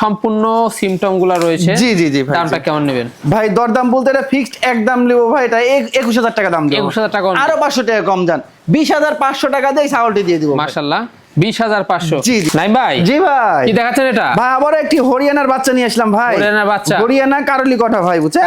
S2: সম্পূর্ণ সিমটমগুলা রয়েছে।
S1: জি জি জি ভাই
S2: দামটা কেমন নেবেন?
S1: ভাই দরদাম বলতে এটা ফিক্সড একদম নেব ভাই এটা একুশ হাজার টাকা দাম দেবো।
S2: 21,000 টাকা।
S1: আরও পাঁচশো টাকা কম যান। বিশ হাজার পাঁচশো টাকা দিয়ে ছাগলটি দিয়ে দিব।
S2: মাশাআল্লাহ। বিশ হাজার পাঁচশো।
S1: জি, জি।
S2: নাই ভাই
S1: জি ভাই।
S2: কি দেখাচ্ছেন এটা?
S1: ভাই আবার একটি হরিয়ানার বাচ্চা নিয়ে আসলাম ভাই।
S2: হরিয়ানার বাচ্চা?
S1: হরিয়ানা কারলি কটা ভাই বুঝছেন?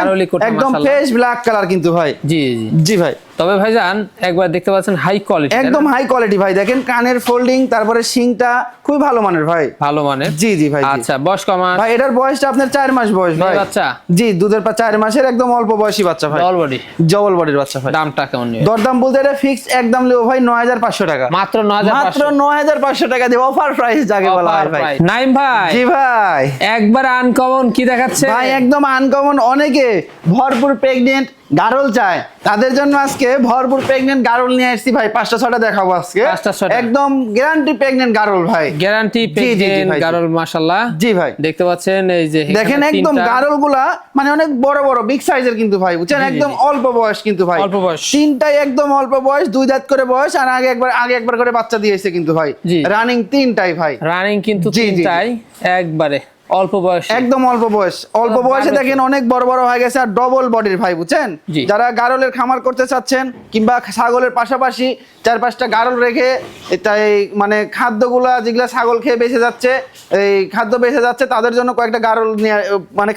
S1: একদম ফ্রেশ ব্ল্যাক কালার কিন্তু ভাই।
S2: জি জি
S1: জি। ভাই।
S2: তবে ভাইজান একবার দেখতে পাচ্ছেন হাই কোয়ালিটি
S1: একদম হাই কোয়ালিটি ভাই। দেখেন কানের ফোল্ডিং তারপরে শিংটা খুবই ভালো মানের ভাই।
S2: ভালো মানের?
S1: জি জি ভাই
S2: আচ্ছা বয়স কমা
S1: ভাই এটার বয়সটা আপনার চার মাস বয়স ভাই।
S2: বাচ্চা?
S1: জি দুধের পা চার মাসের একদম অল্প বয়সী বাচ্চা ভাই।
S2: ডল বডি
S1: জবল বডির বাচ্চা ভাই।
S2: দামটা কেমন
S1: দরদাম বলতে এটা ফিক্স একদম লেবো ভাই নয় হাজার পাঁচশো টাকা।
S2: মাত্র নয় হাজার
S1: মাত্র নয় হাজার পাঁচশো টাকা দিয়ে অফার প্রাইস যাকে বলা হয় ভাই।
S2: নাইম ভাই।
S1: জি ভাই।
S2: একবার আনকমন কি দেখাচ্ছে?
S1: ভাই একদম আনকমন অনেকে ভরপুর প্রেগনেন্ট গারল চায়। তাদের জন্য আজকে ভরপুর প্রেগনেন্ট গারল নিয়ে আসছি ভাই। পাঁচটা ছটা দেখাবো আজকে। একদম গ্যারান্টি প্রেগনেন্ট গারল ভাই।
S2: গ্যারান্টি
S1: জি।
S2: গারল মাশাআল্লাহ।
S1: জি ভাই।
S2: দেখতে পাচ্ছেন এই যে
S1: দেখেন একদম গারলগুলা মানে অনেক বড় বড় বিগ সাইজের কিন্তু ভাই বুঝছেন? একদম অল্প বয়স কিন্তু ভাই।
S2: অল্প বয়স।
S1: তিনটাই একদম অল্প বয়স দুই দাঁত করে বয়স আর আগে একবার আগে একবার করে বাচ্চা দিয়েছে কিন্তু ভাই। রানিং তিনটাই ভাই।
S2: রানিং কিন্তু। তিনটাই একবারে। অল্প বয়স।
S1: একদম অল্প বয়স। অল্প বয়সে দেখেন অনেক বড় বড় হয়ে গেছে আর ডবল বডির ভাই বুঝছেন? যারা গারলের খামার করতে চাচ্ছেন কিংবা ছাগলের পাশাপাশি চার পাঁচটা গারল রেখে তাই মানে খাদ্যগুলা যেগুলো ছাগল খেয়ে বেঁচে যাচ্ছে এই খাদ্য বেঁচে যাচ্ছে তাদের জন্য কয়েকটা গারল নিয়ে মানে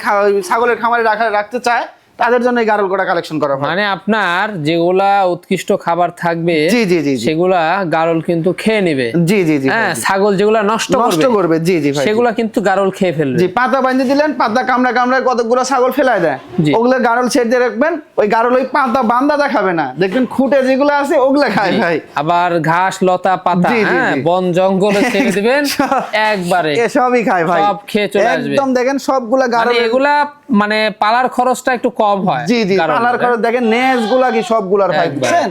S1: ছাগলের খামারে রাখা রাখতে চায়। তাদের জন্য এই গারল কটা কালেকশন করা হয়।
S2: মানে আপনার যেগুলা উৎকৃষ্ট খাবার থাকবে
S1: জি জি জি
S2: সেগুলা গারল কিন্তু খেয়ে নেবে।
S1: জি জি জি
S2: হ্যাঁ ছাগল যেগুলা নষ্ট
S1: নষ্ট
S2: করবে
S1: জি জি ভাই
S2: সেগুলা কিন্তু গারল খেয়ে ফেলবে।
S1: জি পাতা বাঁধে দিলেন পাতা কামড়া কামড়ায় কতগুলো ছাগল ফেলায় দেয়। ওগুলো গারল ছেড়ে দিয়ে রাখবেন ওই গারল ওই পাতা বান্দা দেখাবে না। দেখবেন খুঁটে যেগুলো আছে ওগুলো খায় ভাই।
S2: আবার ঘাস লতা পাতা হ্যাঁ বন জঙ্গলে ছেড়ে দিবেন একবারে।
S1: সবই খায় ভাই।
S2: সব খেয়ে চলে আসবে।
S1: একদম দেখেন সবগুলা
S2: মানে
S1: গারল
S2: এগুলা মানে পালার খরচটা একটু কম হয়
S1: জি জি পালার করে দেখেন নেজগুলা কি সবগুলার ভাই বুঝছেন?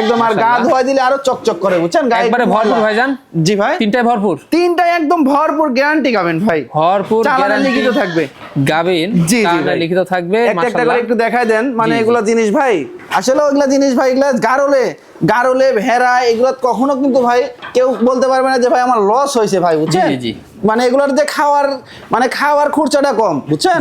S1: একদম আর গা ধোয়া দিলে আরও চকচক করে বুঝছেন? গায়ে
S2: একবারে ভরপুর
S1: ময়লা।
S2: ভাইজান?
S1: জি ভাই।
S2: তিনটায় ভরপুর?
S1: তিনটা একদম ভরপুর গ্যারান্টি গাবেন ভাই।
S2: ভরপুর guarantee
S1: লিখিত থাকবে।
S2: গাবেন
S1: জি, জি,
S2: লিখিত থাকবে
S1: একটা একটা করে একটু দেখাই দেন মানে। এগুলা জিনিস ভাই। আসলে ওইগুলা জিনিস ভাই এগুলা গারলে গারলে ভেড়া এগুলো কখনো কিন্তু ভাই কেউ বলতে পারবে না যে ভাই আমার লস হয়েছে ভাই বুঝছেন। মানে এগুলোর যে খাওয়ার মানে খাওয়ার খরচাটা কম বুঝছেন?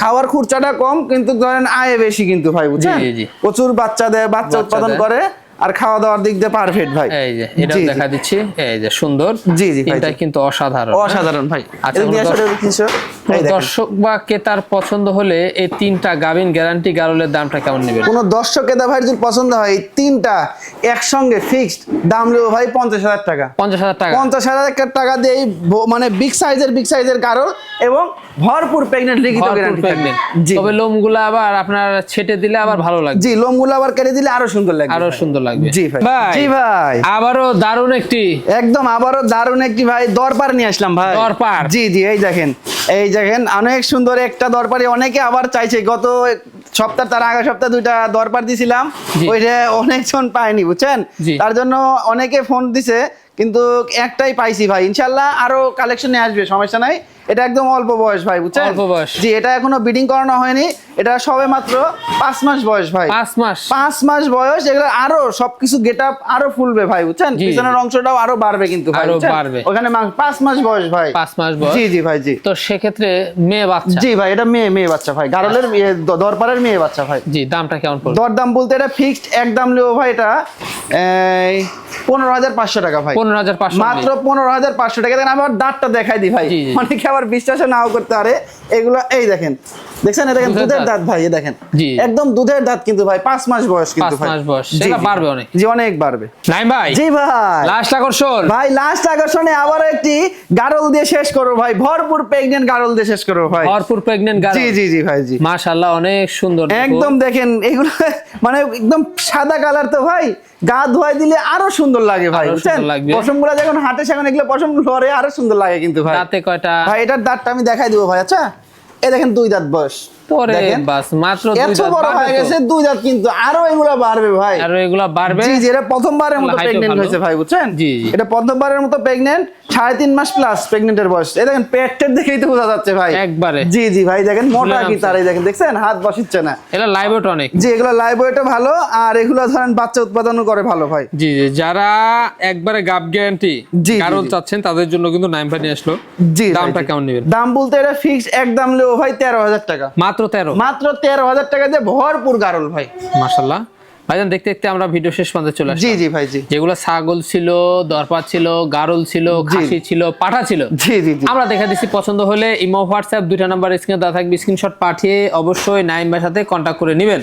S1: খাওয়ার খরচাটা কম কিন্তু ধরেন আয় বেশি কিন্তু ভাই বুঝছেন। প্রচুর বাচ্চা দেয় বাচ্চা উৎপাদন করে। আর খাওয়া দাওয়ার দিক দিয়ে পারফেক্ট ভাই।
S2: এই যে এটা। দেখা দিচ্ছি। এই যে সুন্দর।
S1: জি, জি,
S2: এটা কিন্তু অসাধারণ।
S1: অসাধারণ ভাই।
S2: আচ্ছা, দর্শক। বা ক্রেতার পছন্দ হলে এই তিনটা গাবিন গ্যারান্টি গারলের দামটা কেমন নেবেন?
S1: কোনো দর্শক ক্রেতা ভাই যদি পছন্দ হয় এই তিনটা একসঙ্গে ফিক্সড দাম নেব ভাই পঞ্চাশ হাজার টাকা।
S2: পঞ্চাশ হাজার টাকা।
S1: পঞ্চাশ হাজার টাকা দিয়ে মানে বিগ সাইজের বিগ সাইজের গারল এবং ভরপুর প্রেগনেন্ট লিখিত গ্যারান্টি
S2: pregnant।
S1: জি।
S2: তবে লোমগুলা আবার আপনার ছেটে দিলে আবার ভালো লাগবে।
S1: জি লোমগুলো আবার কেটে দিলে আরও সুন্দর লাগবে। আরও
S2: সুন্দর লাগবে।
S1: জি ভাই। জি ভাই।
S2: আবারও দারুণ একটি
S1: একদম আবারও দারুণ একটি ভাই দরপার নিয়ে আসলাম ভাই।
S2: দরপার।
S1: জি জি এই দেখেন এই দেখেন অনেক সুন্দর একটা দরপারে অনেকে আবার চাইছে। গত সপ্তাহ তার আগের সপ্তাহ দুইটা দরপার দিছিলাম। ওইটা অনেকজন পায়নি বুঝছেন? তার জন্য অনেকে ফোন দিছে কিন্তু একটাই পাইছি ভাই। ইনশাল্লাহ আরও কালেকশনে আসবে সমস্যা নাই। এটা একদম অল্প বয়স ভাই বুঝছেন?
S2: অল্প বয়স।
S1: জি এটা এখনও বিডিং করানো হয়নি। এটা সবে মাত্র পাঁচ মাস বয়স ভাই।
S2: পাঁচ মাস।
S1: পাঁচ মাস বয়স এগুলো আরও সবকিছু গেট আপ আরও ফুলবে ভাই বুঝছেন? পিছনের অংশটাও আরও বাড়বে কিন্তু ভাই আরও
S2: বাড়বে।
S1: ওখানে পাঁচ মাস বয়স ভাই।
S2: পাঁচ মাস বয়স।
S1: জি জি ভাই জি।
S2: তো সেক্ষেত্রে মেয়ে বাচ্চা?
S1: জি ভাই এটা মেয়ে মেয়ে বাচ্চা ভাই। গারলের দরপারের মেয়ে বাচ্চা ভাই।
S2: জি দামটা কেমন পড়বে?
S1: দরদাম বলতে এটা ফিক্সড একদম নেব ভাই এটা এই, পনেরো হাজার পাঁচশো টাকা ভাই।
S2: পনেরো হাজার পাঁচশো
S1: মাত্র পনেরো হাজার পাঁচশো টাকা। আমি আবার দাঁতটা দেখাই দিই ভাই। অনেকে আবার বিশ্বাস নাও করতে পারে। এগুলো এই দেখেন দেখছেন দেখেন
S2: দুধের দাঁত।
S1: ভাই দেখেন। একদম দুধের দাঁত কিন্তু ভাই পাঁচ মাস বয়স কিন্তু ভাই।
S2: মাস বয়স সেটা বাড়বে অনেক।
S1: জি অনেক বাড়বে।
S2: নাই ভাই।
S1: জি ভাই।
S2: লাস্ট আকর্ষণ।
S1: ভাই লাস্ট আকর্ষণে আবার একটি গারল দিয়ে শেষ করব ভাই। ভরপুর প্রেগনেন্ট গারল দিয়ে শেষ করব ভাই।
S2: ভরপুর প্রেগনেন্ট গাড়ি
S1: জি জি জি ভাই জি।
S2: মাশাআল্লাহ অনেক সুন্দর
S1: একদম দেখেন এগুলো মানে একদম সাদা কালার তো ভাই। গা ধোয়াই দিলে আরও সুন্দর লাগে ভাই বুঝছেন?
S2: সুন্দর
S1: পশমগুলা যখন হাটে সেখানে এগুলো পশম লড়ে আরও সুন্দর লাগে কিন্তু ভাই।
S2: রাতে কয়টা?
S1: ভাই এটার দাঁতটা আমি দেখাই দিব ভাই আচ্ছা? এ দেখেন দুই দাঁত বয়স। দেখেন।
S2: বাস মাত্র দুই দাঁত
S1: বড় হয়ে গেছে দুই দাঁত কিন্তু আরও এগুলো বাড়বে ভাই।
S2: আর এগুলা বাড়বে?
S1: জি জি প্রথমবারের মতো
S2: height ভালো।
S1: হয়েছে ভাই বুঝছেন?
S2: জি, জি।
S1: এটা প্রথমবারের মতো প্রেগনেন্ট সাড়ে তিন মাস প্লাস প্রেগনেন্টের বয়স। এই দেখেন পেটের দেখেই তো বোঝা যাচ্ছে ভাই।
S2: একবারে।
S1: জি জি ভাই দেখেন মোটা কি তার এই দেখেন দেখছেন? হাত বসিচ্ছে না।
S2: এটা লাইভ অনেক
S1: জি এগুলো লাইভ ওয়েটও ভালো আর এগুলো ধরেন বাচ্চা উৎপাদনও করে ভালো ভাই।
S3: জি জি যারা একবারে গাব গ্যারান্টি
S1: জি,
S3: কারণ চাচ্ছেন তাদের জন্য কিন্তু নাইম নিয়ে আসলো।
S1: জি
S3: দামটা কেমন নেবেন?
S1: দাম বলতে এটা ফিক্স এক দাম লেও ভাই তেরো হাজার টাকা।
S2: মাত্র তেরো?
S1: মাত্র তেরো হাজার টাকা দিয়ে ভরপুর গারল ভাই।
S2: মাসাল্লাহ ভাইজান দেখতে দেখতে আমরা ভিডিও শেষ পর্যন্ত চলে
S1: জি জি ভাই জি।
S2: যেগুলো ছাগল ছিল দরপা ছিল গারল ছিল খাসি ছিল পাঠা ছিল।
S1: জি জি জি।
S2: আমরা দেখা দিচ্ছি পছন্দ হলে ইমো হোয়াটসঅ্যাপ দুইটা নাম্বার স্ক্রিনে দেওয়া থাকবে। স্ক্রিনশট পাঠিয়ে অবশ্যই নাইম ভাইয়ের সাথে কন্ট্যাক্ট করে নেবেন।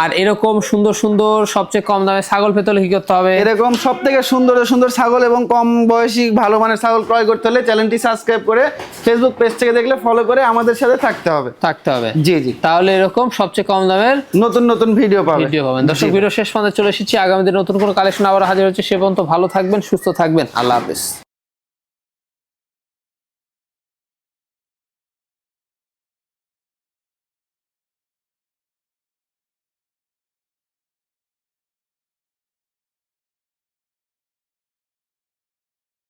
S2: আর এরকম সুন্দর সুন্দর সবচেয়ে কম দামে ছাগল পেতে হলে কি করতে হবে?
S1: এরকম সব থেকে সুন্দর সুন্দর ছাগল এবং কম বয়সী ভালো মানের ছাগল ক্রয় করতে হলে চ্যানেলটি সাবস্ক্রাইব করে ফেসবুক পেজ থেকে দেখলে ফলো করে আমাদের সাথে থাকতে হবে।
S2: থাকতে হবে।
S1: জি জি।
S2: তাহলে এরকম সবচেয়ে কম দামের
S1: নতুন নতুন ভিডিও পাবে
S2: ভিডিও পাবেন। দর্শক ভিডিও শেষ পর্যন্ত চলে এসেছি। আগামী দিনে নতুন কোনো কালেকশন আবার হাজির হচ্ছে। সে পর্যন্ত ভালো থাকবেন সুস্থ থাকবেন। আল্লাহ হাফেজ।